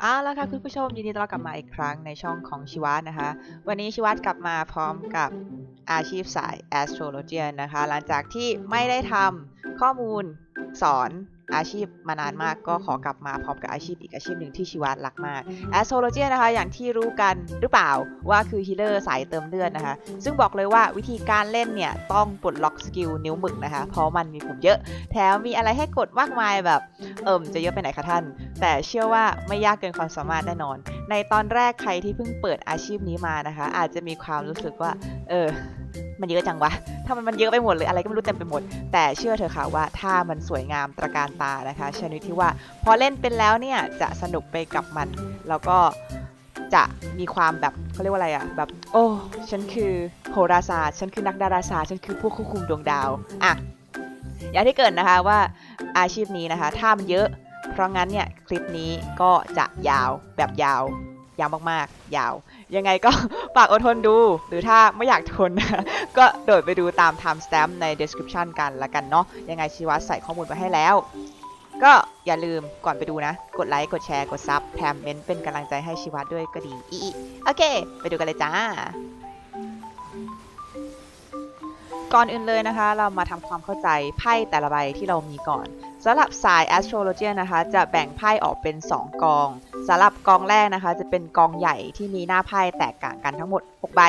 เอาละค่ะคุณผู้ชมยินดีต้อนรับกลับมาอีกครั้งในช่องของชิวัตนะคะ วันนี้ชิวัตกลับมาพร้อมกับอาชีพสาย astrologian นะคะ หลังจากที่ไม่ได้ทำข้อมูลสอน อาชีพมานานมากก็ขอกลับมาพร้อมกับอาชีพอีกอาชีพหนึ่งที่ชิวัตรักมาก astrologian นะคะ อย่างที่รู้กันหรือเปล่าว่าคือ healer สายเติมเลือดนะคะ ซึ่งบอกเลยว่าวิธีการเล่นเนี่ย ต้องปลดล็อกสกิลนิ้วหมึกนะคะ เพราะมันมีปุ่มเยอะ แถมมีอะไรให้กดมากมายแบบเอิ่มจะเยอะไปไหนคะท่าน แต่เชื่อว่าไม่ยากเกินความสามารถแน่นอน ในตอนแรกใครที่เพิ่งเปิดอาชีพนี้มานะคะ อาจจะมีความรู้สึกว่า เออ มันเยอะจังวะ ถ้ามันมันเยอะไปหมดเลยอะไรก็ไม่รู้เต็มไปหมด แต่เชื่อเถอะค่ะว่าถ้ามันสวยงามตระการตานะคะ ชนิดที่ว่าพอเล่นเป็นแล้วเนี่ยจะสนุกไปกับมัน แล้วก็จะมีความแบบเขาเรียกว่าอะไรอะแบบ โอ้ ฉันคือโหราศาสตร์ฉันคือนักดาราศาสตร์ฉันคือผู้ควบคุมดวงดาวอะอย่างที่เกิดนะคะว่าอาชีพนี้นะคะ ถ้ามันเยอะ เพราะงั้นเนี่ยคลิปนี้ก็จะยาวแบบยาว ยาวมากๆ ยาว ยังไงก็ ฝากอดทนดู หรือถ้าไม่อยากทนนะ ก็โดดไปดูตาม timestamp ใน description กันละกันเนาะ ยังไงชีวัตใส่ข้อมูลไว้ให้แล้ว ก็อย่าลืมก่อนไปดูนะ กดไลค์ กดแชร์ กดซับแถมเมนต์เป็นกำลังใจให้ชีวัตด้วยก็ดีอีอีโอเค ไปดูกันเลยจ้า ก่อนอื่นเลยนะคะ เรามาทำความเข้าใจไพ่แต่ละใบที่เรามีก่อนสำหรับสาย astrology นะคะ จะแบ่งไพ่ออกเป็น 2 กองสำหรับกองแรกนะคะ จะเป็นกองใหญ่ที่มีหน้าไพ่แตกต่างกันทั้งหมด 6 ใบ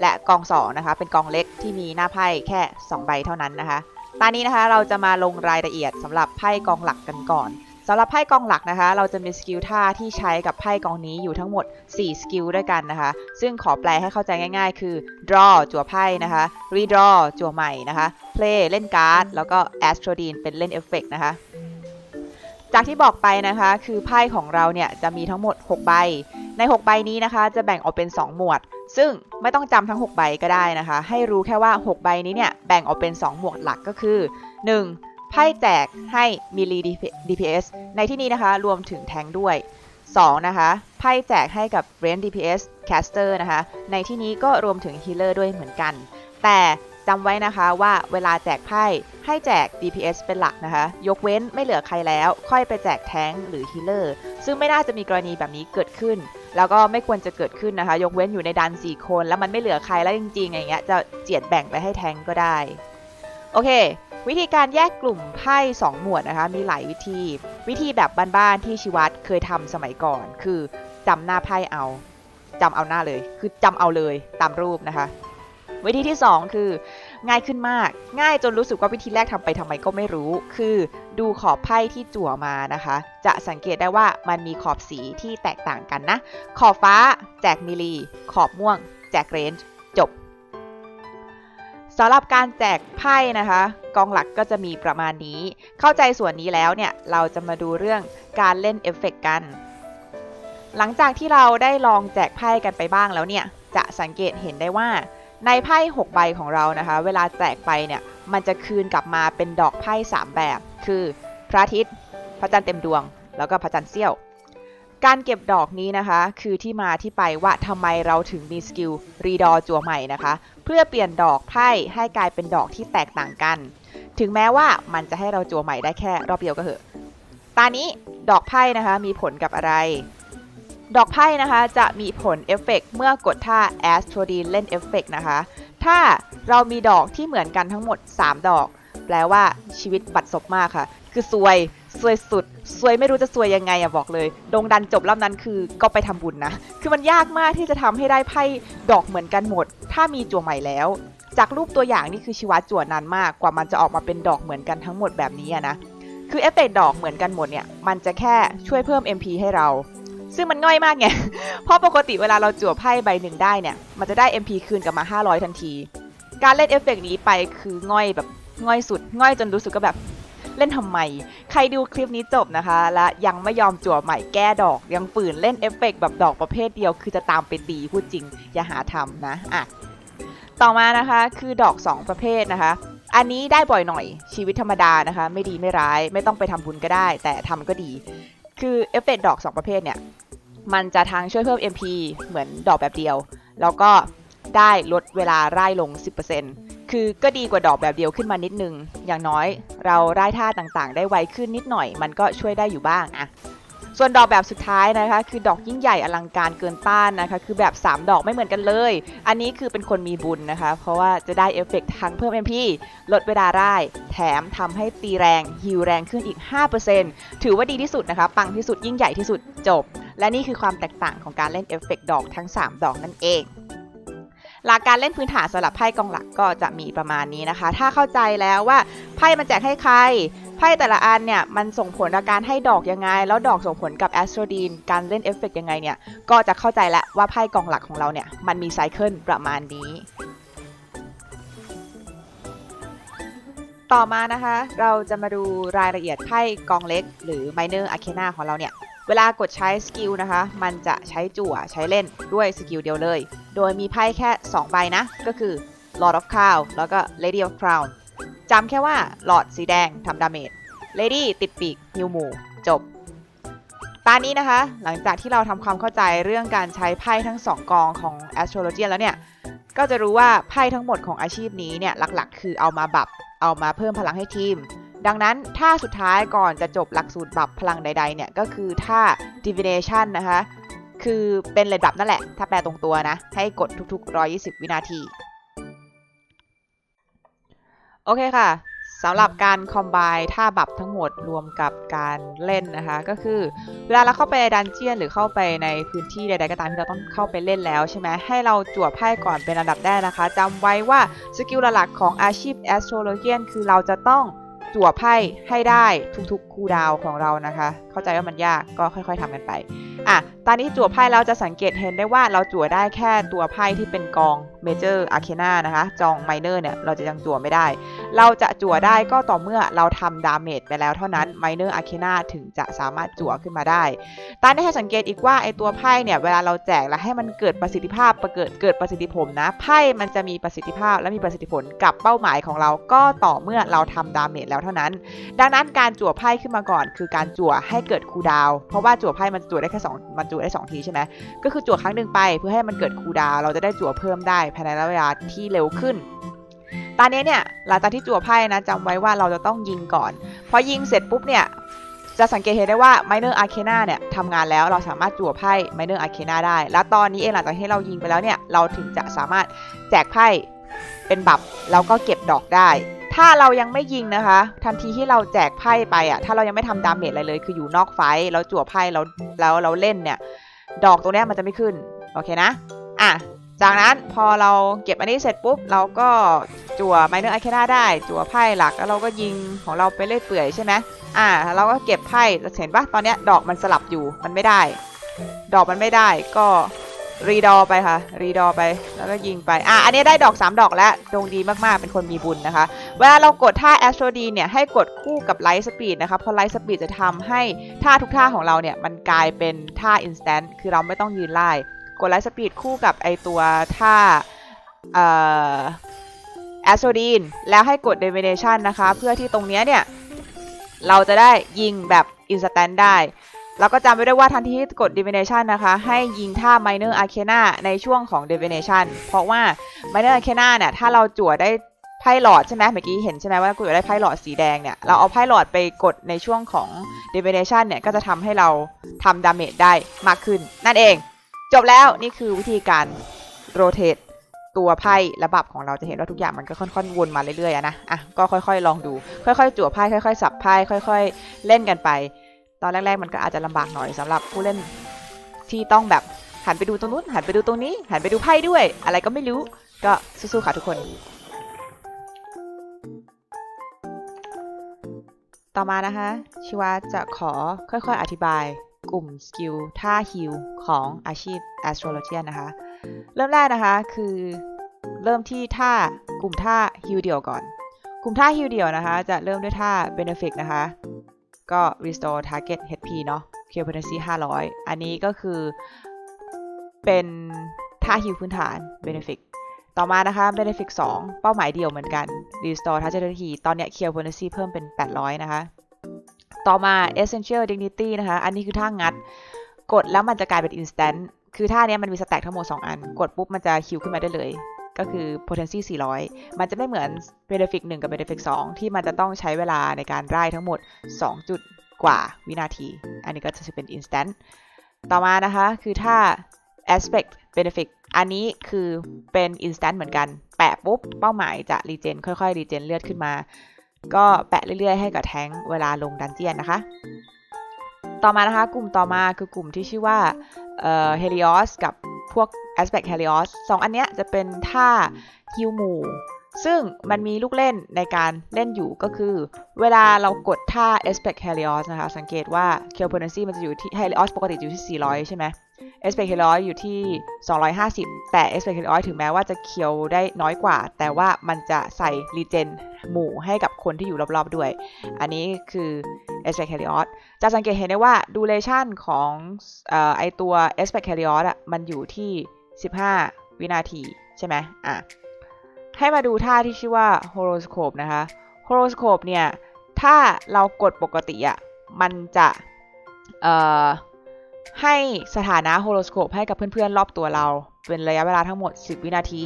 และกอง2นะคะ เป็นกองเล็กที่มีหน้าไพ่แค่ 2 ใบเท่านั้นนะคะ ตอนนี้นะคะเราจะมาลงรายละเอียดสำหรับไพ่กองหลักกันก่อน สำหรับไพ่กองหลักนะคะ เราจะมีสกิลท่าที่ใช้กับไพ่กองนี้อยู่ทั้งหมด 4 สกิลด้วยกันนะคะ ซึ่งขอแปลให้เข้าใจง่าย ๆ คือ draw จั่วไพ่นะคะ redraw จั่วใหม่นะคะ play เล่นการ์ด แล้วก็ astrodine เป็นเล่นเอฟเฟกต์นะคะจากที่บอกไปนะคะคือไพ่ของเราเนี่ยจะมีทั้งหมด 6 ใบ ใน 6 ใบนี้นะคะ จะแบ่งออกเป็น 2 หมวด ซึ่งไม่ต้องจำทั้ง 6 ใบก็ได้นะคะ ให้รู้แค่ว่า 6 ใบนี้เนี่ยแบ่งออกเป็น 2 หมวดหลักก็คือ 1. ไพ่แจกให้มิลลี DPS ในที่นี้นะคะรวมถึงแทงด้วย 2. นะคะ ไพ่แจกให้กับ r a n DPS Caster นะคะ ในที่นี้ก็รวมถึง Healer ด้วยเหมือนกัน แต่จำไว้นะคะว่าเวลาแจกไพ่ให้แจก DPS เป็นหลักนะคะ ยกเว้นไม่เหลือใครแล้ว ค่อยไปแจกแทงหรือ Healer ซึ่งไม่น่าจะมีกรณีแบบนี้เกิดขึ้น แล้วก็ไม่ควรจะเกิดขึ้นนะคะ ยกเว้นอยู่ในดัน 4 คน แล้วมันไม่เหลือใครแล้วจริงๆอย่างเงี้ยจะเจียดแบ่งไปให้แทงก็ได้ โอเค วิธีการแยกกลุ่มไพ่2หมวดนะคะมีหลายวิธี วิธีแบบบ้านๆที่ชิวัตเคยทำสมัยก่อน คือจำหน้าไพ่เอาจำเอาหน้าเลย คือจำเอาเลยตามรูปนะคะ วิธีที่ 2 คือ ง่ายขึ้นมาก ง่ายจนรู้สึกว่าวิธีแรกทำไปทำไมก็ไม่รู้ คือดูขอบไพ่ที่จั่วมานะคะ จะสังเกตได้ว่ามันมีขอบสีที่แตกต่างกันนะ ขอบฟ้าแจกมิลลีขอบม่วง แจกเรนจ์จบ สำหรับการแจกไพ่นะคะ กองหลักก็จะมีประมาณนี้ เข้าใจส่วนนี้แล้วเนี่ย เราจะมาดูเรื่องการเล่นเอฟเฟกต์กัน หลังจากที่เราได้ลองแจกไพ่กันไปบ้างแล้วเนี่ย จะสังเกตเห็นได้ว่า ในไพ่6ใบของเรานะคะ เวลาแจกไปเนี่ย มันจะคืนกลับมาเป็นดอกไพ่3แบบ คือ พระอาทิตย์ พระจันทร์เต็มดวง แล้วก็พระจันทร์เสี้ยว การเก็บดอกนี้นะคะ คือที่มาที่ไปว่าทำไมเราถึงมีสกิลรีดอจัวใหม่นะคะ เพื่อเปลี่ยนดอกไพ่ให้กลายเป็นดอกที่แตกต่างกัน ถึงแม้ว่ามันจะให้เราจัวใหม่ได้แค่รอบเดียวก็เหอะตานี้ดอกไพ่นะคะมีผลกับอะไร ดอกไพ่นะคะจะมีผลเอฟเฟกต์เมื่อกดท่า Astrodine เล่นเอฟเฟกต์นะคะ ถ้าเรามีดอกที่เหมือนกันทั้งหมด 3 ดอก แปลว่าชีวิตบัดซบมากค่ะ คือซวย ซวยสุดซวยไม่รู้จะซวยยังไงอะบอกเลยดงดันจบรอบนั้นคือก็ไปทำบุญนะ คือมันยากมากที่จะทำให้ได้ไพ่ดอกเหมือนกันหมด ถ้ามีจั่วใหม่แล้ว จากรูปตัวอย่างนี่คือชีวะจั่วนานมากกว่ามันจะออกมาเป็นดอกเหมือนกันทั้งหมดแบบนี้อะนะคือเอฟเฟกต์ดอกเหมือนกันหมดเนี่ยมันจะแค่ช่วยเพิ่ม MP ให้เรา ซึ่งมันง่อยมากไงเพราะปกติเวลาเราจั่วไพ่ใบหนึ่งได้เนี่ยมันจะได้ MP คืนกลับมา 500 ทันที การเล่นเอฟเฟกต์นี้ไปคือง่อยแบบง่อยสุด ง่อยจนรู้สึกก็แบบ เล่นทำไม ใครดูคลิปนี้จบนะคะ และยังไม่ยอมจั่วใหม่แก้ดอก ยังฝืนเล่นเอฟเฟกต์แบบดอกประเภทเดียว คือจะตามไปตีพูดจริง อย่าหาทำนะอะต่อมานะคะคือดอก 2 ประเภทนะคะ อันนี้ได้บ่อยหน่อยชีวิตธรรมดานะคะ ไม่ดีไม่ร้าย ไม่ต้องไปทำบุญก็ได้ แต่ทำก็ดี คือเอฟเฟกต์ดอก 2 ประเภทเนี่ยมันจะทั้งช่วยเพิ่ม MP เหมือนดอกแบบเดียว แล้วก็ได้ลดเวลาไล่ลง 10% คือก็ดีกว่าดอกแบบเดียวขึ้นมานิดนึง อย่างน้อยเราไล่ท่าต่างๆ ได้ไวขึ้นนิดหน่อย มันก็ช่วยได้อยู่บ้างอะส่วนดอกแบบสุดท้ายนะคะ คือดอกยิ่งใหญ่อลังการเกินต้านนะคะ คือแบบ 3 ดอกไม่เหมือนกันเลย อันนี้คือเป็นคนมีบุญนะคะ เพราะว่าจะได้เอฟเฟกต์ทั้งเพิ่ม MP ลดเวลาได้แถมทำให้ตีแรงฮิวแรงขึ้นอีก 5%ถือว่าดีที่สุดนะคะ ปังที่สุดยิ่งใหญ่ที่สุดจบ และนี่คือความแตกต่างของการเล่นเอฟเฟกต์ดอกทั้ง 3 ดอกนั่นเอง หลักการเล่นพื้นฐานสำหรับไพ่กองหลักก็จะมีประมาณนี้นะคะ ถ้าเข้าใจแล้วว่าไพ่มันแจกให้ใคร ไพ่แต่ละอันเนี่ยมันส่งผลกับการให้ดอกยังไง แล้วดอกส่งผลกับแอสโตรดีนการเล่นเอฟเฟกต์ยังไงเนี่ยก็จะเข้าใจแล้วว่าไพ่กองหลักของเราเนี่ยมันมีไซเคิลประมาณนี้ต่อมานะคะ เราจะมาดูรายละเอียดไพ่กองเล็ก หรือ Minor Arcana ของเราเนี่ย เวลากดใช้สกิลนะคะ มันจะใช้จั่วใช้เล่นด้วยสกิลเดียวเลย โดยมีไพ่แค่ 2 ใบนะ ก็คือ Lord of Crown แล้วก็ Lady of Crown จำแค่ว่าหลอดสีแดงทำดาเมจ Lady ติดปีกฮิวหมู่จบตอนนี้นะคะ หลังจากที่เราทำความเข้าใจเรื่องการใช้ไพ่ทั้ง 2 กองของ Astrology แล้วเนี่ย ก็จะรู้ว่าไพ่ทั้งหมดของอาชีพนี้เนี่ยหลักๆ คือเอามาบับเอามาเพิ่มพลังให้ทีม ดังนั้นถ้าสุดท้ายก่อนจะจบหลักสูตรบับพลังใดๆเนี่ยก็คือถ้า divination นะคะ คือเป็นเลนบับนั่นแหละ ถ้าแปลตรงตัวนะ ให้กดทุกๆ 120 วินาที โอเคค่ะสำหรับการคอมไบท่าบับทั้งหมดรวมกับการเล่นนะคะ ก็คือเวลาเราเข้าไปในดันเจียนหรือเข้าไปในพื้นที่ใดๆก็ตามที่เราต้องเข้าไปเล่นแล้วใช่ไหมให้เราจั่วไพ่ก่อนเป็นอันดับแรกนะคะจำไว้ว่าสกิลหลักของอาชีพแอสโทรโลเจียนคือเราจะต้องจั่วไพ่ให้ได้ทุกๆ คูลดาวของเรานะคะ เข้าใจว่ามันยากก็ค่อย ๆทำกันไปอะตอนนี้จั่วไพ่แล้วจะสังเกตเห็นได้ว่าเราจั่วได้แค่ตัวไพ่ที่เป็นกอง Major Arcana นานะคะ จอง Minor เนี่ยเราจะยังจั่วไม่ได้ เราจะจั่วได้ก็ต่อเมื่อเราทำดาเมจไปแล้วเท่านั้น Minor Arcana ถึงจะสามารถจั่วขึ้นมาได้ ตอนนี้ให้สังเกตอีกว่าไอตัวไพ่เนี่ยเวลาเราแจกแล้วให้มันเกิดประสิทธิภาพเกิดเกิดประสิทธิผลนะไพ่มันจะมีประสิทธิภาพและมีประสิทธิผลกับเป้าหมายของเราก็ต่อเมื่อเราทำดาเมจแล้วเท่านั้น ดังนั้นการจั่วไพ่ขึ้นมาก่อน คือการจั่วให้เกิดคูดาว เพราะว่าจั่วไพ่มันจั่วได้แค่สองมันจั่วได้สองทีใช่ไหมก็คือจั่วครั้งหนึ่งไปเพื่อให้มันเกิดคูดาว เราจะได้จั่วเพิ่มได้ภายในระยะเวลาที่เร็วขึ้นตอนนี้เนี่ยหลังจากที่จั่วไพ่นะจำไว้ว่าเราจะต้องยิงก่อน พอยิงเสร็จปุ๊บเนี่ยจะสังเกตเห็นได้ว่า Minor Arcana เนี่ยทำงานแล้วเราสามารถจั่วไพ่ Minor Arcana ได้ แล้วตอนนี้เองหลังจากที่เรายิงไปแล้วเนี่ยเราถึงจะสามารถแจกไพ่เป็นบับแล้วก็เก็บดอกได้ ถ้าเรายังไม่ยิงนะคะ ทันทีที่เราแจกไพ่ไปอะถ้าเรายังไม่ทำดาเมจอะไรเลย คืออยู่นอกไฟท์แล้วจั่วไพ่แล้วแล้วเราเล่นเนี่ย ดอกตรงเนี้ยมันจะไม่ขึ้น โอเคนะ อะ จากนั้นพอเราเก็บอันนี้เสร็จปุ๊บ เราก็จั่วไมเนอร์ไอเคนาได้ จั่วไพ่หลักแล้วเราก็ยิงของเราไปเรื่อยเปื่อยใช่ไหมอะเราก็เก็บไพ่เห็นปะตอนเนี้ยดอกมันสลับอยู่มันไม่ได้ ดอกมันไม่ได้ก็ รีดอไปค่ะ รีดอไปแล้วก็ยิงไป อะ อันนี้ได้ดอก 3 ดอกแล้วดวงดีมากๆ เป็นคนมีบุญนะคะ เวลาเรากดท่าแอสโตรดีเนี่ยให้กดคู่กับไลท์สปีดนะคะเพราะไลท์สปีดจะทำให้ท่าทุกท่าของเราเนี่ยมันกลายเป็นท่าอินสแตนต์คือเราไม่ต้องยืนไล่กดไลท์สปีดคู่กับไอตัวท่าเอ่อแอสโตรดีนแล้วให้กดเดเวเนชันนะคะ เพื่อที่ตรงเนี้ยเนี่ยเราจะได้ยิงแบบอินสแตนต์ได้ แล้วก็จำไว้ด้วยว่าทันทีที่กด divination นะคะ ให้ยิงท่า minor arcana ในช่วงของ divination เพราะว่า minor arcana เนี่ยถ้าเราจั่วได้ไพ่หลอดใช่ไหมเมื่อกี้เห็นใช่ไหมว่ากูจั่ได้ไพ่หลอดสีแดงเนี่ย เราเอาไพ่หลอดไปกดในช่วงของ divination เนี่ย ก็จะทำให้เราทำดาเมจได้มากขึ้น นั่นเอง จบแล้วนี่คือวิธีการ rotate ตัวไพ่ระบับของเราจะเห็นว่าทุกอย่างมันก็ค่อนๆวนมาเรื่อยๆนะ อะ ก็ค่อยๆ ลองดู ค่อยๆจั่วไพ่ ค่อยๆ สับไพ่ ค่อย ๆ เล่นกันไป ตอนแรก ๆ มันก็อาจจะลำบากหน่อยสำหรับผู้เล่นที่ต้องแบบหันไปดูตรงนู้นหันไปดูตรงนี้ หันไปดูไพ่ด้วย อะไรก็ไม่รู้ ก็สู้ๆค่ะทุกคน ต่อมานะคะชิวาจะขอค่อยๆอธิบายกลุ่มสกิลท่าฮิลของอาชีพ astrologian นะคะ เริ่มแรกนะคะคือเริ่มที่ท่ากลุ่มท่าฮิลเดี่ยวก่อน กลุ่มท่าฮิลเดี่ยวนะคะ จะเริ่มด้วยท่า benefit นะคะ ก็ restore target HP เนาะ kill potency 500 อันนี้ก็คือเป็นท่าฮิลพื้นฐาน benefit ต่อมานะคะ benefit 2 เป้าหมายเดียวเหมือนกัน restore target HP ตอนเนี้ย kill potency เพิ่มเป็น 800 นะคะ ต่อมา essential dignity นะคะ อันนี้คือท่างัด กดแล้วมันจะกลายเป็น instant คือท่าเนี้ยมันมีสแต็กทั้งหมด 2 อัน กดปุ๊บมันจะคิวขึ้นมาได้เลย ก็คือ potency 400 มันจะไม่เหมือน benefit 1กับ benefit 2ที่มันจะต้องใช้เวลาในการไล่ทั้งหมด 2 จุดกว่าวินาที อันนี้ก็จะเป็น instant ต่อมานะคะ คือถ้า aspect benefit อันนี้คือเป็น instant เหมือนกัน แปะปุ๊บ เป้าหมายจะ regen ค่อยๆ regen เลือดขึ้นมา ก็แปะเรื่อยๆ ให้กับแท้งเวลาลงดันเจียนนะคะ ต่อมานะคะ กลุ่มต่อมาคือกลุ่มที่ชื่อว่าเอ่อ Helios กับ วก Aspect Helios สองอันเนี้ยจะเป็นท่าฮิวหมู่ ซึ่งมันมีลูกเล่นในการเล่นอยู่ก็คือ เวลาเรากดท่า Aspect Helios นะคะ สังเกตว่า c a l p o n e n c y มันจะอยู่ที่ Helios ปกติอยู่ที่ 400 ใช่ไหม Aspect Helios อยู่ที่ 250 แต่ Aspect Helios ถึงแม้ว่าจะเคียวได้น้อยกว่า แต่ว่ามันจะใส่ Regen หมู่ให้กับคนที่อยู่รอบๆด้วย อันนี้คือ Aspect Helios จะสังเกตเห็นได้ว่า duration ของออไอตัว Aspect Helios อะมันอยู่ที่ 15 วินาที ใช่ไหมอะให้มาดูท่าที่ชื่อว่า horoscope นะคะ horoscope เนี่ย ถ้าเรากดปกติอะ มันจะ เอ่อ ให้สถานะ horoscope ให้กับเพื่อนๆ รอบตัวเรา เป็นระยะเวลาทั้งหมด 10 วินาที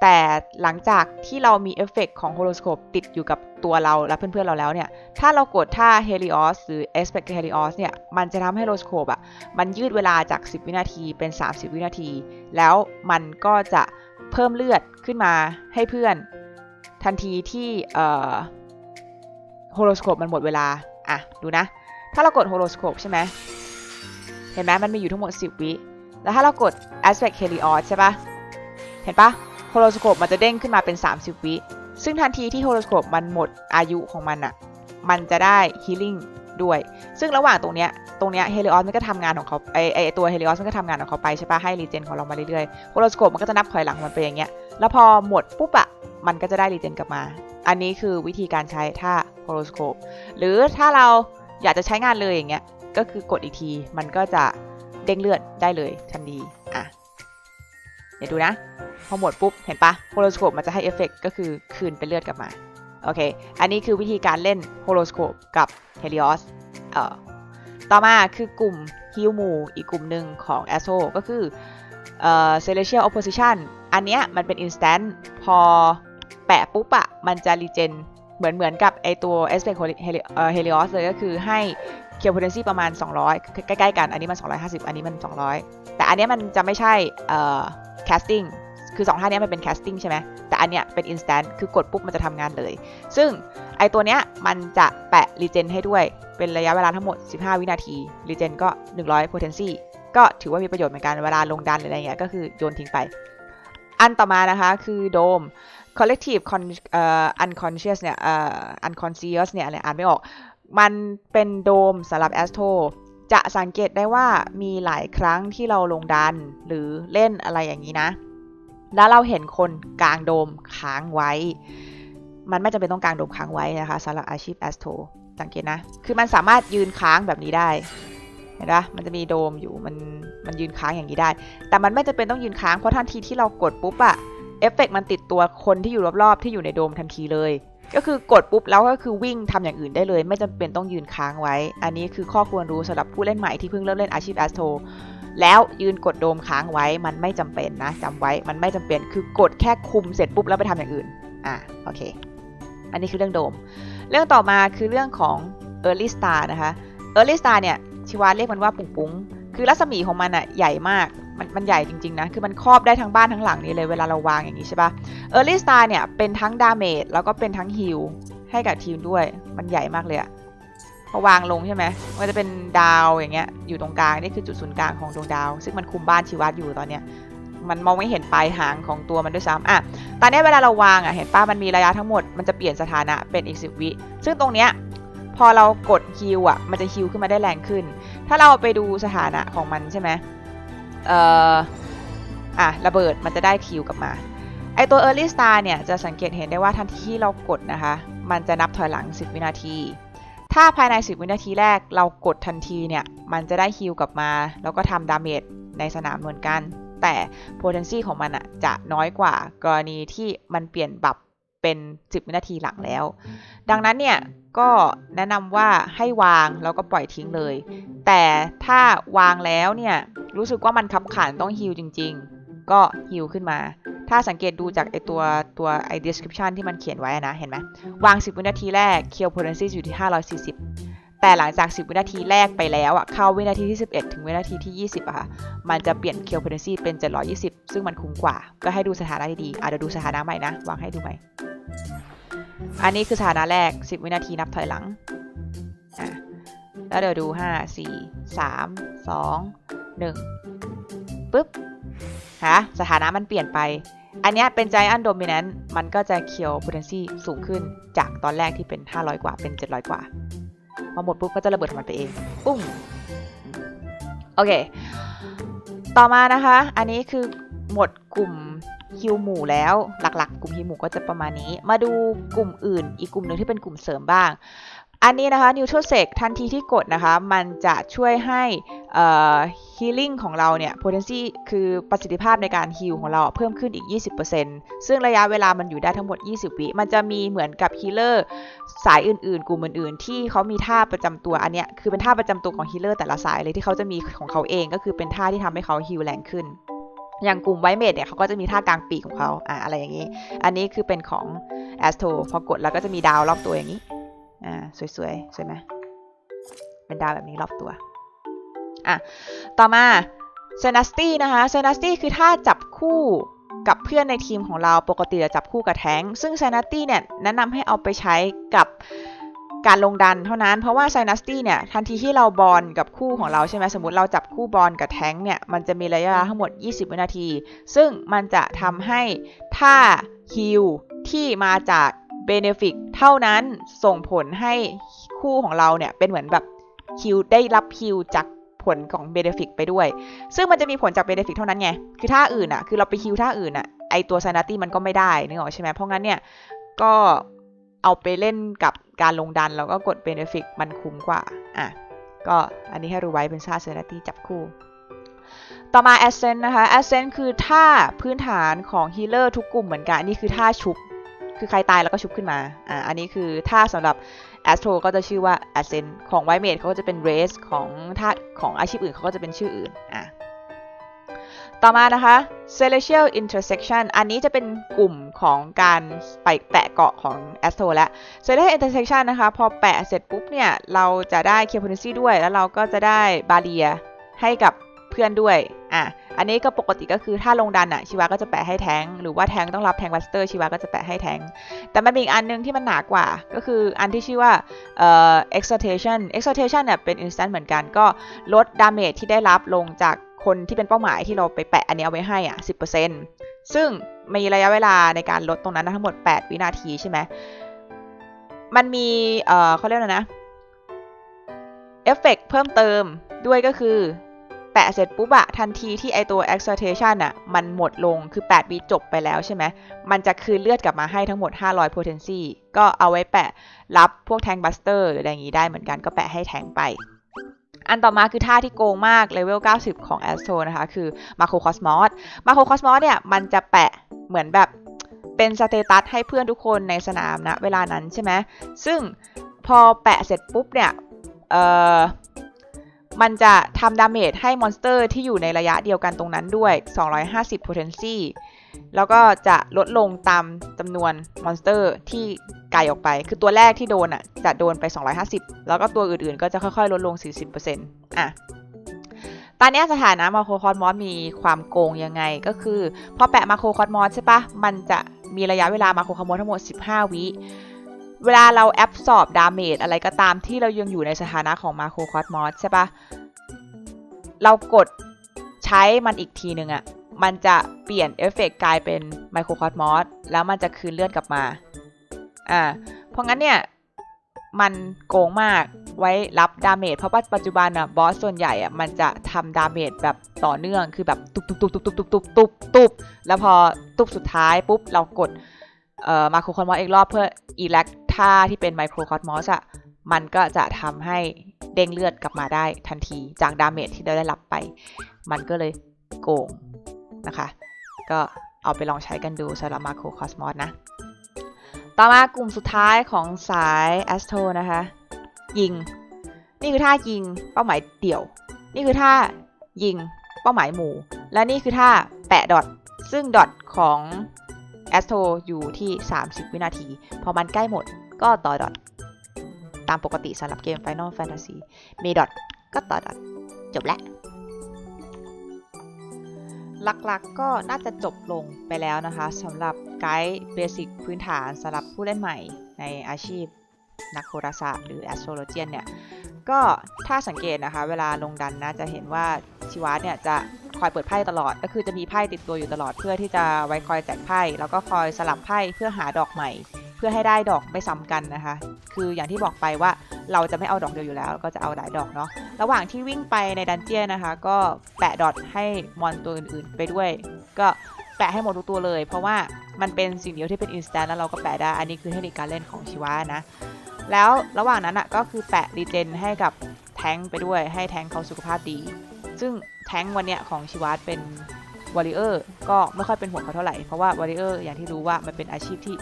แต่หลังจากที่เรามีเอฟเฟกต์ของ horoscope ติดอยู่กับตัวเราและเพื่อนๆ เราแล้วเนี่ย ถ้าเรากดท่า Helios หรือ Aspect Helios เนี่ย มันจะทำให้ horoscope อะมันยืดเวลาจาก 10 วินาทีเป็น 30 วินาที แล้วมันก็จะเพิ่มเลือดขึ้นมาให้เพื่อน ทันทีที่เอ่อ horoscope มันหมดเวลา อะ ดูนะ ถ้าเรากด horoscope ใช่ไหม เห็นไหมมันมีอยู่ทั้งหมด 10 วิ แล้วถ้าเรากด aspect helios ใช่ปะเห็นปะ horoscope มันจะเด้งขึ้นมาเป็น 30 วิ ซึ่งทันทีที่ horoscope มันหมดอายุของมันอะมันจะได้ healing ด้วย ซึ่งระหว่างตรงเนี้ย ตรงเนี้ย helios มันก็ทำงานของเขาไอไอตัว helios มันก็ทำงานของเขาไปใช่ปะให้ regen ของเรามาเรื่อยๆ horoscope มันก็จะนับถอยหลังมันไปอย่างเงี้ย แล้วพอหมดปุ๊บอะมันก็จะได้ regen กลับมา อันนี้คือวิธีการใช้ท่า horoscope หรือถ้าเราอยากจะใช้งานเลยอย่างเงี้ย ก็คือกดอีกทีมันก็จะเด้งเลือดได้เลยทันทีอะเดี๋ยวดูนะ พอหมดปุ๊บ เห็นปะโฮโลสโคปมันจะให้เอฟเฟกก็คือคืนเป็นเลือดกลับมา โอเค อันนี้คือวิธีการเล่นโฮโลสโคปกับเฮลิออสเอ่อต่อมาคือกลุ่มฮิวมูอีกกลุ่มหนึ่งของ a s o ก็คือเอ่อ Celestial Opposition อันเนี้ยมันเป็น instant พอแปะปุ๊บอะมันจะรีเจนเหมือนเหมือนกับไอตัว Aspect Heli- เอ่อ Helios เลยก็คือให้ เคียว potency ประมาณ 200 ใกล้ๆกัน อันนี้มัน 250 อันนี้มัน 200 แต่อันนี้มันจะไม่ใช่เอ่อ casting คือ2ท่านี้มันเป็น casting ใช่ไหม แต่อันเนี้ยเป็น instant คือกดปุ๊บมันจะทำงานเลย ซึ่งไอตัวเนี้ยมันจะแปะ regen ให้ด้วย เป็นระยะเวลาทั้งหมด 15 วินาที regen ก็ 100 potency ก็ถือว่ามีประโยชน์เหมือนกันเวลาลงดันหรืออะไรเงี้ยก็คือโยนทิ้งไป อันต่อมานะคะคือโดม collective con เอ่อ unconscious เนี่ยเอ่อ unconscious เนี่ยอะไรอ่านไม่ออก มันเป็นโดมสำหรับ Astro จะสังเกตได้ว่ามีหลายครั้งที่เราลงดันหรือเล่นอะไรอย่างนี้นะ แล้วเราเห็นคนกลางโดมค้างไว้ มันไม่จำเป็นต้องกลางโดมค้างไว้นะคะสำหรับอาชีพ Astro สังเกตนะ คือมันสามารถยืนค้างแบบนี้ได้เห็นปะมันจะมีโดมอยู่มันมันยืนค้างอย่างนี้ได้ แต่มันไม่จำเป็นต้องยืนค้างเพราะทันทีที่เรากดปุ๊บอะเอฟเฟกต์มันติดตัวคนที่อยู่รอบๆที่อยู่ในโดมทันทีเลย ก็คือกดปุ๊บแล้วก็คือวิ่งทำอย่างอื่นได้เลย ไม่จำเป็นต้องยืนค้างไว้ อันนี้คือข้อควรรู้สำหรับผู้เล่นใหม่ที่เพิ่งเริ่มเล่นอาชีพแอสโทแล้วยืนกดโดมค้างไว้มันไม่จำเป็นนะจำไว้มันไม่จำเป็นคือกดแค่คุมเสร็จปุ๊บแล้วไปทำอย่างอื่นอะโอเค อันนี้คือเรื่องโดม เรื่องต่อมาคือเรื่องของ Early Star นะคะ Early Star เนี่ยชิวาเรียกมันว่าปุงปุ๋งคือรัศมีของมันอะใหญ่มาก มันมันใหญ่จริงๆนะ คือมันครอบได้ทั้งบ้านทั้งหลังนี้เลยเวลาเราวางอย่างนี้ใช่ปะ Early Star เนี่ยเป็นทั้งดาเมจแล้วก็เป็นทั้งฮิลให้กับทีมด้วย มันใหญ่มากเลยอะพอวางลงใช่ไหมมันจะเป็นดาวอย่างเงี้ย อยู่ตรงกลางนี่คือจุดศูนย์กลางของดวงดาว ซึ่งมันคุมบ้านชีวัตอยู่ตอนเนี้ย มันมองไม่เห็นปลายหางของตัวมันด้วยซ้ำอะ ตอนนี้เวลาเราวางอะ เห็นป้ามันมีระยะทั้งหมด มันจะเปลี่ยนสถานะเป็นอีกสิวิ ซึ่งตรงเนี้ยพอเรากดฮิลอะ มันจะฮิลขึ้นมาได้แรงขึ้น ถ้าเราไปดูสถานะของมันใช่ไหม เอ่ออะระเบิดมันจะได้ฮิลกลับมา ไอตัว Early Star เนี่ยจะสังเกตเห็นได้ว่าทันทีที่เรากดนะคะ มันจะนับถอยหลัง 10 วินาที ถ้าภายใน 10 วินาทีแรกเรากดทันทีเนี่ย มันจะได้ฮิลกลับมา แล้วก็ทำดาเมจในสนามเหมือนกัน แต่ potency ของมันอะจะน้อยกว่ากรณีที่มันเปลี่ยนบับเป็น 10 วินาทีหลังแล้ว ดังนั้นเนี่ย ก็แนะนำว่าให้วางแล้วก็ปล่อยทิ้งเลย แต่ถ้าวางแล้วเนี่ยรู้สึกว่ามันขับขันต้องฮิลจริง ๆ ก็ฮิลขึ้นมา ถ้าสังเกตดูจากไอตัวตัวไอ description ที่มันเขียนไว้นะเห็นไหมวาง 10 วินาทีแรก kill potency อยู่ที่ 540 แต่หลังจาก 10 วินาทีแรกไปแล้วอะเข้าวินาทีที่ 11 ถึงวินาทีที่ 20อะค่ะมันจะเปลี่ยน kill potency เป็น 720 ซึ่งมันคุ้มกว่า ก็ให้ดูสถานะดีๆอะเดี๋ยวดูสถานะใหม่นะวางให้ดูใหม่ อันนี้คือสถานะแรก 10 วินาทีนับถอยหลัง แล้วเดี๋ยวดู 5 4 3 2 1ปึ๊บฮะสถานะมันเปลี่ยนไป อันนี้เป็น Giant Dominant มันก็จะ kill potency สูงขึ้นจากตอนแรกที่เป็น 500 กว่าเป็น 700 กว่าพอหมดปุ๊บก็จะระเบิดของมันไปเองปุ้งโอเค ต่อมานะคะ อันนี้คือหมดกลุ่ม ฮิวหมู่แล้ว หลักๆ กลุ่มฮิวหมู่ก็จะประมาณนี้ มาดูกลุ่มอื่น อีกกลุ่มหนึ่งที่เป็นกลุ่มเสริมบ้าง อันนี้นะคะ Neutral Sec ทันทีที่กดนะคะ มันจะช่วยให้เอ่อ healing ของเราเนี่ย potency คือประสิทธิภาพในการฮีลของเราเพิ่มขึ้นอีก 20%ซึ่งระยะเวลามันอยู่ได้ทั้งหมด 20 วิ มันจะมีเหมือนกับ healer สายอื่นๆ กลุ่มอื่นๆ ที่เขามีท่าประจำตัวอันเนี้ยคือเป็นท่าประจำตัวของ healer แต่ละสายเลยที่เขาจะมีของเขาเองก็คือเป็นท่าที่ทำให้เขาฮีลแรงขึ้น อย่างกลุ่มไวเมดเนี่ยเขาก็จะมีท่ากลางปีกของเขาอะอะไรอย่างนี้ อันนี้คือเป็นของ Astro พอกดแล้วก็จะมีดาวรอบตัวอย่างนี้อ่าสวยๆ สวยไหมเป็นดาวแบบนี้รอบตัวอะต่อมา s y n a s t y นะคะ s y n a s t y คือถ้าจับคู่กับเพื่อนในทีมของเราปกติจะจับคู่กับแท้ง ซึ่ง s y n a s t y เนี่ยแนะนำให้เอาไปใช้กับ การลงดันเท่านั้น เพราะว่า s y n a s t y เนี่ยทันทีที่เราบอลกับคู่ของเราใช่ไหมสมมติเราจับคู่บอลกับแท้งเนี่ยมันจะมีระยะเวลาทั้งหมด 20 วินาที ซึ่งมันจะทำให้ท่าฮิลที่มาจากเบเนฟิกเท่านั้นส่งผลให้คู่ของเราเนี่ยเป็นเหมือนแบบฮิลได้รับฮิลจากผลของเบเนฟิกไปด้วย ซึ่งมันจะมีผลจากเบเนฟิกเท่านั้นไง คือท่าอื่นอะคือเราไปฮิลท่าอื่นอะไอตัวซานาตี้มันก็ไม่ได้นึกออกใช่ไหมเพราะงั้นเนี่ย ก็เอาไปเล่นกับ การลงดันแล้วก็กดเบเนฟิกมันคุ้มกว่า อะ ก็อันนี้ให้รู้ไว้เป็นท่าซานาตี้จับคู่ ต่อมา Ascent นะคะ Ascent คือท่าพื้นฐานของฮีเลอร์ทุกกลุ่มเหมือนกัน อันนี่คือท่าชุบ คือใครตายแล้วก็ชุบขึ้นมา อ่า อันนี้คือท่าสำหรับ Astro ก็จะชื่อว่า Ascent ของ White Mage เขาก็จะเป็น Race ของท่าของอาชีพอื่นเขาก็จะเป็นชื่ออื่น อะ ต่อมานะคะ Celestial Intersection อันนี้จะเป็นกลุ่มของการไปแปะเกาะของ Astro และ Celestial Intersection นะคะ พอแปะเสร็จปุ๊บเนี่ย เราจะได้ Kill Potency ด้วย แล้วเราก็จะได้บาเรียให้กับเพื่อนด้วย อะ อันนี้ก็ปกติก็คือถ้าลงดันอะชิวาก็จะแปะให้แทง หรือว่าแทงต้องรับแทงบัสเตอร์ชิวาก็จะแปะให้แทง แต่มันมีอีกอันนึงที่มันหนากว่า ก็คืออันที่ชื่อว่าเอ่อ exaltation exaltation เนี่ยเป็น instant เหมือนกัน ก็ลดดาเมจที่ได้รับลงจาก คนที่เป็นเป้าหมายที่เราไปแปะอันนี้เอาไว้ให้อะ10%ซึ่งมีระยะเวลาในการลดตรงนั้นนะทั้งหมด 8 วินาทีใช่ไหมมันมีเอ่อเขาเรียกว่านะเอฟเฟกเพิ่มเติมด้วยก็คือ แปะเสร็จปุ๊บอะทันทีที่ไอตัว exaltation อะมันหมดลงคือ 8 วิจบไปแล้วใช่ไหมมันจะคืนเลือดกลับมาให้ทั้งหมด 500 potency ก็เอาไว้แปะรับพวกแทงบัสเตอร์หรืออะไรอย่างนี้ได้เหมือนกันก็แปะให้แทงไป อันต่อมาคือท่าที่โกงมากเลเวล 90 ของ Astro นะคะ คือ Macro Cosmos Macro Cosmos เนี่ยมันจะแปะเหมือนแบบเป็นสเตตัสให้เพื่อนทุกคนในสนามนะเวลานั้นใช่ไหมซึ่งพอแปะเสร็จปุ๊บเนี่ยเอ่อมันจะทำดาเมจให้มอนสเตอร์ที่อยู่ในระยะเดียวกันตรงนั้นด้วย 250 potency แล้วก็จะลดลงตามจำนวนมอนสเตอร์ที่ไกลออกไป คือตัวแรกที่โดนอะจะโดนไป 250 แล้วก็ตัวอื่นๆ ก็จะค่อยๆ ลดลง 40%อะตอนนี้สถานะมาโครคอสมอสมีความโกงยังไงก็คือ พอแปะมาโครคอสมอสใช่ปะมันจะมีระยะเวลามาโครคอสมอสทั้งหมด 15 วิเวลาเราแอบสอบดาเมจอะไรก็ตามที่เรายังอยู่ในสถานะของมาโครคอสมอสใช่ปะเรากดใช้มันอีกทีหนึ่งอะ มันจะเปลี่ยนเอฟเฟกต์กลายเป็นไมโครคอสมอสแล้วมันจะคืนเลือดกลับมา อ่า เพราะงั้นเนี่ย มันโกงมากไว้รับดาเมจเพราะว่าปัจจุบันอะบอสส่วนใหญ่อะมันจะทำดาเมจแบบต่อเนื่องคือแบบตุบตุบตุบตุบตุบตุบตุบตุบตุบแล้วพอตุบสุดท้ายปุ๊บเรากดเอ่อมาโครคอสมอสอีกรอบเพื่ออีแลกท่าที่เป็นไมโครคอสมอสอะมันก็จะทำให้เด้งเลือดกลับมาได้ทันทีจากดาเมจที่เราได้รับไป มันก็เลยโกง นะคะ ก็เอาไปลองใช้กันดูสำหรับมาโครคอสมอสนะ ต่อมากลุ่มสุดท้ายของสายแอสโทนะคะ ยิง นี่คือท่ายิงเป้าหมายเดี่ยว นี่คือท่ายิงเป้าหมายหมู่ และนี่คือท่าแปะดอทซึ่งดอทของแอสโทอยู่ที่ 30 วินาที พอมันใกล้หมดก็ต่อดอทตามปกติสำหรับเกม Final Fantasy มีดอทก็ต่อดอทจบแล้ว หลักๆก็น่าจะจบลงไปแล้วนะคะสำหรับไกด์เบสิกพื้นฐานสำหรับผู้เล่นใหม่ในอาชีพนักโหราศาสตร์หรือ astrologian เนี่ย ก็ถ้าสังเกตนะคะ เวลาลงดันนะจะเห็นว่าชิวาเนี่ยจะคอยเปิดไพ่ตลอด ก็คือจะมีไพ่ติดตัวอยู่ตลอดเพื่อที่จะไว้คอยแจกไพ่ แล้วก็คอยสลับไพ่เพื่อหาดอกใหม่ พื่อให้ได้ดอกไม่ซ้ำกันนะคะ คืออย่างที่บอกไปว่าเราจะไม่เอาดอกเดียวอยู่แล้ว ก็จะเอาหลายดอกเนาะระหว่างที่วิ่งไปในดันเจียนนะคะ ก็แปะดอทให้มอนตัวอื่นๆไปด้วย ก็แปะให้หมดทุกตัวเลย เพราะว่ามันเป็นสิ่งเดียวที่เป็นอินสแตนแล้วเราก็แปะได้อันนี้คือเทคนิคการเล่นของชิวานะแล้วระหว่างนั้นอะก็คือแปะรีเจนให้กับแท้งไปด้วยให้แท้งเขาสุขภาพดี ซึ่งแท้งวันเนี้ยของชิวาเป็นวอริเออร์ก็ไม่ค่อยเป็นห่วงเขาเท่าไหร่ เพราะว่าวอริเออร์อย่างที่รู้ว่ามันเป็นอาชีพที่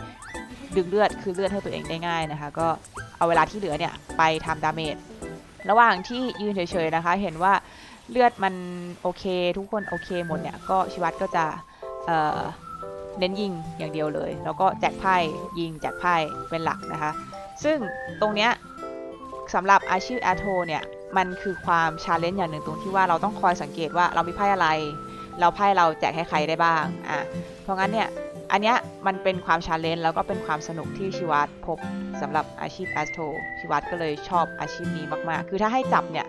ดึงเลือดคือเลือดให้ตัวเองได้ง่ายนะคะ ก็เอาเวลาที่เหลือเนี่ยไปทำดาเมจระหว่างที่ยืนเฉยๆนะคะ เห็นว่าเลือดมันโอเค ทุกคนโอเคหมดเนี่ยก็ชิวัตก็จะเเน้นยิงอย่างเดียวเลย แล้วก็แจกไพ่ยิงแจกไพ่เป็นหลักนะคะ ซึ่งตรงเนี้ยสำหรับอาชีพแอโทเนี่ยมันคือความชาเลนจ์อย่างหนึ่งตรงที่ว่าเราต้องคอยสังเกตว่าเรามีไพ่อะไร เราไพ่เราแจกให้ใครได้บ้างอะเพราะงั้นเนี่ย อันเนี้ยมันเป็นความชาเลนจ์แล้วก็เป็นความสนุกที่ชิวัตพบสำหรับอาชีพแอสโทชิวัตก็เลยชอบอาชีพนี้มาก ๆ คือถ้าให้จับเนี่ย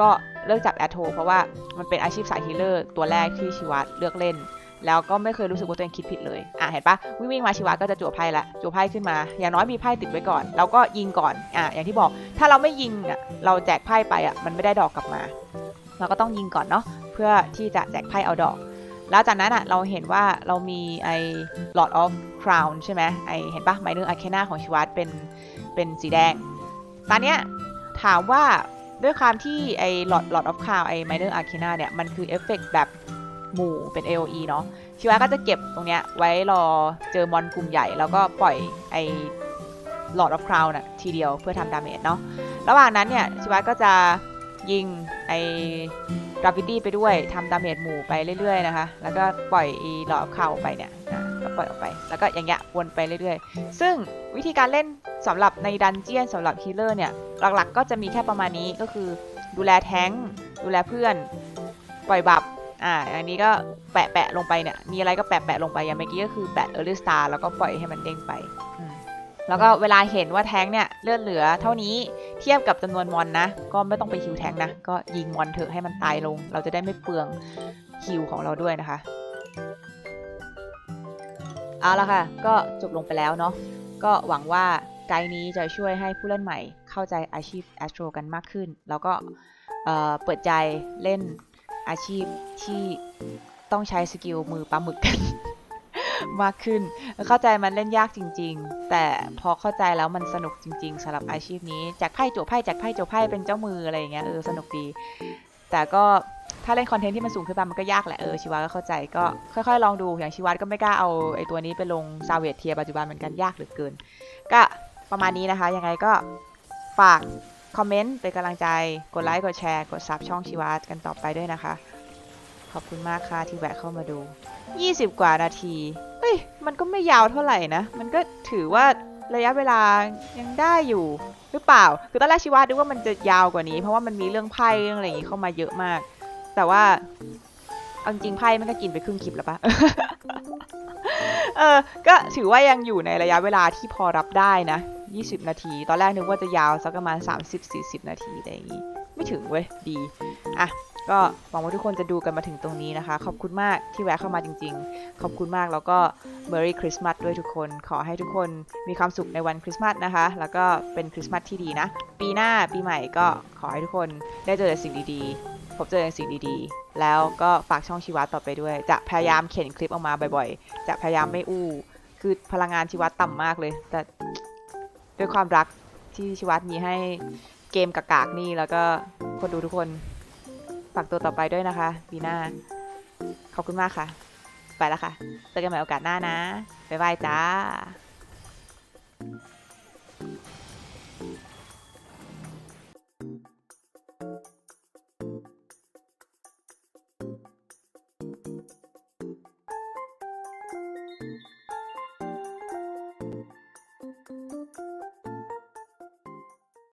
ก็เลือกจับแอสโทเพราะว่ามันเป็นอาชีพสายฮีเลอร์ตัวแรกที่ชิวัตเลือกเล่น แล้วก็ไม่เคยรู้สึกว่าตัวเองคิดผิดเลย อะเห็นปะวิ่งวิ่งมาชิวัตก็จะจั่วไพ่ละจั่วไพ่ขึ้นมา อย่างน้อยมีไพ่ติดไว้ก่อน แล้วก็ยิงก่อน อะอย่างที่บอก ถ้าเราไม่ยิงอะเราแจกไพ่ไปอะมันไม่ได้ดอกกลับมา เราก็ต้องยิงก่อนเนาะเพื่อที่จะแจกไพ่เอาดอก แล้วจากนั้นอะเราเห็นว่าเรามีไอ้ Lord of Crown ใช่ไหมไอเห็นปะไมเนอร์อาเคนาของชิวัตเป็นเป็นสีแดง ตอนเนี้ยถามว่าด้วยความที่ไอ้ Lord Lord of Crown ไอ้ Minor Arcana เนี่ย มันคือเอฟเฟกต์แบบหมู่เป็น AOE เนาะชิวะก็จะเก็บตรงเนี้ยไว้รอเจอมอนกลุ่มใหญ่ แล้วก็ปล่อยไอ้ Lord of Crown น่ะทีเดียวเพื่อทำดาเมจเนาะระหว่างนั้นเนี่ย ชิวะก็จะยิง ไอ้กราฟิตี้ไปด้วยทำดาเมจหมู่ไปเรื่อยๆนะคะ แล้วก็ปล่อยไอ้ Lord of Crown ไปเนี่ยอะก็ปล่อยออกไป แล้วก็อย่างเงี้ยวนไปเรื่อยๆ ซึ่งวิธีการเล่นสำหรับในดันเจียนสำหรับฮีเลอร์เนี่ย หลักๆ ก็จะมีแค่ประมาณนี้ก็คือดูแลแท้งดูแลเพื่อน ปล่อยบับอ่าอันนี้ก็แปะแปะลงไปเนี่ย มีอะไรก็แปะแปะลงไป อย่างเมื่อกี้ก็คือแปะเออร์ลิสตาแล้วก็ปล่อยให้มันเด้งไป แล้วก็เวลาเห็นว่าแท้งเนี่ยเลือดเหลือเท่านี้เทียบกับจำนวนมอนนะ ก็ไม่ต้องไปฮิวแท้งนะ ก็ยิงมอนเถอะให้มันตายลง เราจะได้ไม่เปลืองฮิวของเราด้วยนะคะ เอาละค่ะ ก็จบลงไปแล้วเนาะก็หวังว่าไกด์นี้จะช่วยให้ผู้เล่นใหม่เข้าใจอาชีพแอสโตรกันมากขึ้น แล้วก็เเปิดใจเล่นอาชีพที่ต้องใช้สกิลมือปลาหมึกกัน มากขึ้น เข้าใจมันเล่นยากจริง ๆ แต่พอเข้าใจแล้วมันสนุกจริง ๆสำหรับอาชีพนี้แจกไพ่จั่วไพ่แจกไพ่จั่วไพ่เป็นเจ้ามืออะไรอย่างเงี้ยเออสนุกดี แต่ก็ถ้าเล่นคอนเทนต์ที่มันสูงขึ้นไปมันก็ยากแหละเออชิวาก็เข้าใจก็ค่อยๆ ลองดูอย่างชิวาก็ไม่กล้าเอาไอ้ตัวนี้ไปลงซาเวทเทียปัจจุบันเหมือนกันยากเหลือเกิน ก็ประมาณนี้นะคะยังไงก็ฝากคอมเมนต์เป็นกำลังใจ กดไลค์ กดแชร์ กดซับช่องชิวากันต่อไปด้วยนะคะ ขอบคุณมากค่ะที่แวะเข้ามาดู 20 กว่านาที เฮ้ย มันก็ไม่ยาวเท่าไหร่นะ มันก็ถือว่าระยะเวลายังได้อยู่หรือเปล่า คือตอนแรกชิวาดูว่ามันจะยาวกว่านี้ เพราะว่ามันมีเรื่องไพ่เรื่องอะไรอย่างงี้เข้ามาเยอะมาก แต่ว่าเอาจริงๆไพ่มันก็กินไปครึ่งคลิปแล้วปะเออ ก็ถือว่ายังอยู่ในระยะเวลาที่พอรับได้นะ 20 นาที ตอนแรกนึกว่าจะยาวสักประมาณ 30-40 นาทีอะไรอย่างงี้ ไม่ถึงเว้ย ดี อะ ก็หวังว่าทุกคนจะดูกันมาถึงตรงนี้นะคะ ขอบคุณมากที่แวะเข้ามาจริง ๆ ขอบคุณมากแล้วก็ Merry Christmas ด้วยทุกคน ขอให้ทุกคนมีความสุขในวันคริสต์มาสนะคะ แล้วก็เป็นคริสต์มาสที่ดีนะ ปีหน้าปีใหม่ก็ขอให้ทุกคนได้เจอแต่สิ่งดีๆ พบเจอแต่สิ่งดีๆ แล้วก็ฝากช่องชีวัตต่อไปด้วย จะพยายามเขียนคลิปออกมาบ่อยๆ จะพยายามไม่อู้ คือพลังงานชีวัตต่ำมากเลย แต่ด้วยความรักที่ชีวัตมีให้เกมกากๆนี่แล้วก็คนดูทุกคน ฝากตัวต่อไปด้วยนะคะปีหน้าขอบคุณมากค่ะ ไปแล้วค่ะเจอกันใหม่โอกาสหน้านะ บ๊ายบายจ้า